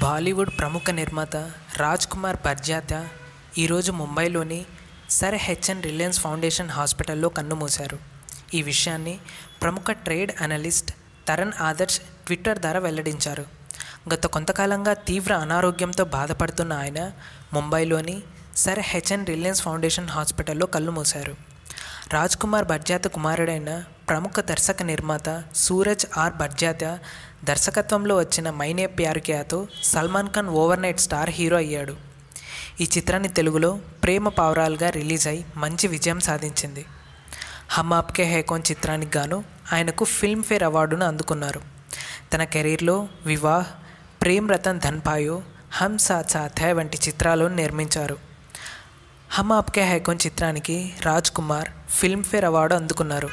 బాలీవుడ్ ప్రముఖ నిర్మాత రాజ్ కుమార్ బర్జాత్య ఈరోజు ముంబైలోని సర్ హెచ్ఎన్ రిలయన్స్ ఫౌండేషన్ హాస్పిటల్లో కన్నుమూశారు ఈ విషయాన్ని ప్రముఖ trade analyst Taran Adarsh Twitter ద్వారా వెల్లడించారు. గత కొంతకాలంగా తీవ్ర అనారోగ్యంతో బాధపడుతున్న ఆయన ముంబైలోని సర్ హెచ్ఎన్ రిలయన్స్ ఫౌండేషన్ హాస్పిటల్లో కన్నుమూశారు రాజ్ కుమార్ బర్జాత కుమారుడైన ప్రముఖ దర్శక నిర్మాత సూరజ్ ఆర్ బడ్జాత దర్శకత్వంలో వచ్చిన Maine Pyar క్యాతో Salman Khan overnight star hero అయ్యాడు. ఈ చిత్రాన్ని తెలుగులో ప్రేమ పావురాలుగా రిలీజ్ అయి మంచి విజయం సాధించింది. హమ్ ఆప్కే హేకోన్ చిత్రానికి గాను ఆయనకు ఫిల్మ్ఫేర్ అవార్డును అందుకున్నారు. తన కెరీర్లో వివాహ్ ప్రేమ్ రతన్ ధన్పాయో హమ్ సాత్ సాత్ హై వంటి చిత్రాలను నిర్మించారు. హమ్ ఆప్కే హైకోన్ చిత్రానికి రాజ్ కుమార్ ఫిల్మ్ఫేర్ అవార్డు అందుకున్నారు.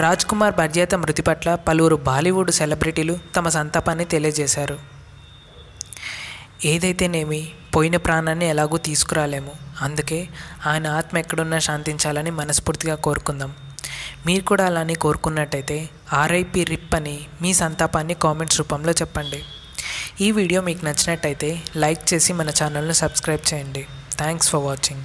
రాజ్ కుమార్ బర్జేత మృతి పట్ల పలువురు బాలీవుడ్ సెలబ్రిటీలు తమ సంతాపాన్ని తెలియజేశారు. ఏదైతేనేమి పోయిన ప్రాణాన్ని ఎలాగూ తీసుకురాలేము. అందుకే ఆయన ఆత్మ ఎక్కడున్నా శాంతించాలని మనస్ఫూర్తిగా కోరుకుందాం. మీరు కూడా అలానే కోరుకున్నట్టయితే ఆర్ఐపి రిప్ అని మీ సంతాపాన్ని కామెంట్స్ రూపంలో చెప్పండి. ఈ వీడియో మీకు నచ్చినట్టయితే లైక్ చేసి మన ఛానల్ను సబ్స్క్రైబ్ చేయండి. Thanks for watching.